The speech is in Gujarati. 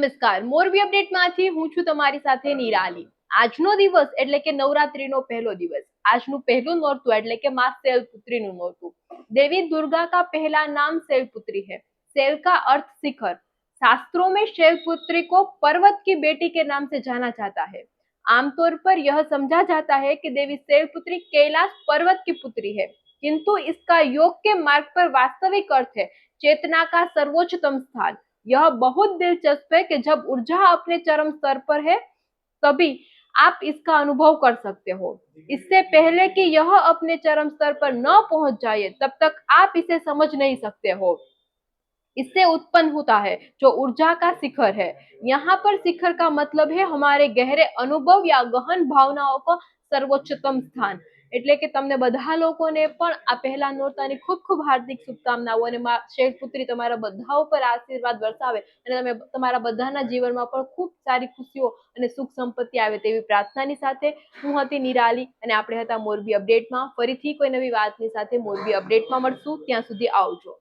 नमस्कार मोरवी अपडेट माथी हूं छु तुम्हारी साथी निराली आज नो दिवस એટલે કે નવરાત્રી નો પહેલો દિવસ આજ નું પહેલું નોરતું એટલે કે મા સેલ પુત્રી નું નોરતું દેવી દુર્ગા કા પહેલો નામ સેલ પુત્રી હે સેલ કા અર્થ શિખર શાસ્ત્રો મે સેલ પુત્રી કો પર્વત કે બેટી કે નામ સે જાના જાતા હે આમ તોર પર યહ સમજા જાતા હે કે દેવી સેલ પુત્રી કેલાસ પર્વત કી પુત્રી હે કિંતુ ઇસકા યોગ કે માર્ગ પર વાસ્તવિક અર્થ હે ચેતના કા સર્વોચ્ચતમ સ્થાન यह बहुत दिलचस्प है कि जब ऊर्जा अपने चरम स्तर पर है तभी आप इसका अनुभव कर सकते हो इससे पहले कि यह अपने चरम स्तर पर न पहुंच जाए तब तक आप इसे समझ नहीं सकते हो इससे उत्पन्न होता है जो ऊर्जा का शिखर है यहाँ पर शिखर का मतलब है हमारे गहरे अनुभव या गहन भावनाओं का सर्वोच्चतम स्थान એટલે કે તમને બધા લોકોને પણ આ પહેલા નોરતાની ખૂબ ખૂબ હાર્દિક શુભકામનાઓ અને મા શેઠપુત્રી તમારા બધા ઉપર આશીર્વાદ વરસાવે અને તમે તમારા બધાના જીવનમાં પણ ખૂબ સારી ખુશીઓ અને સુખ સંપત્તિ આવે તેવી પ્રાર્થનાની સાથે હું હતી નિરાલી અને આપણે હતા મોરબી અપડેટમાં ફરીથી કોઈ નવી વાતની સાથે મોરબી અપડેટમાં મળશું ત્યાં સુધી આવજો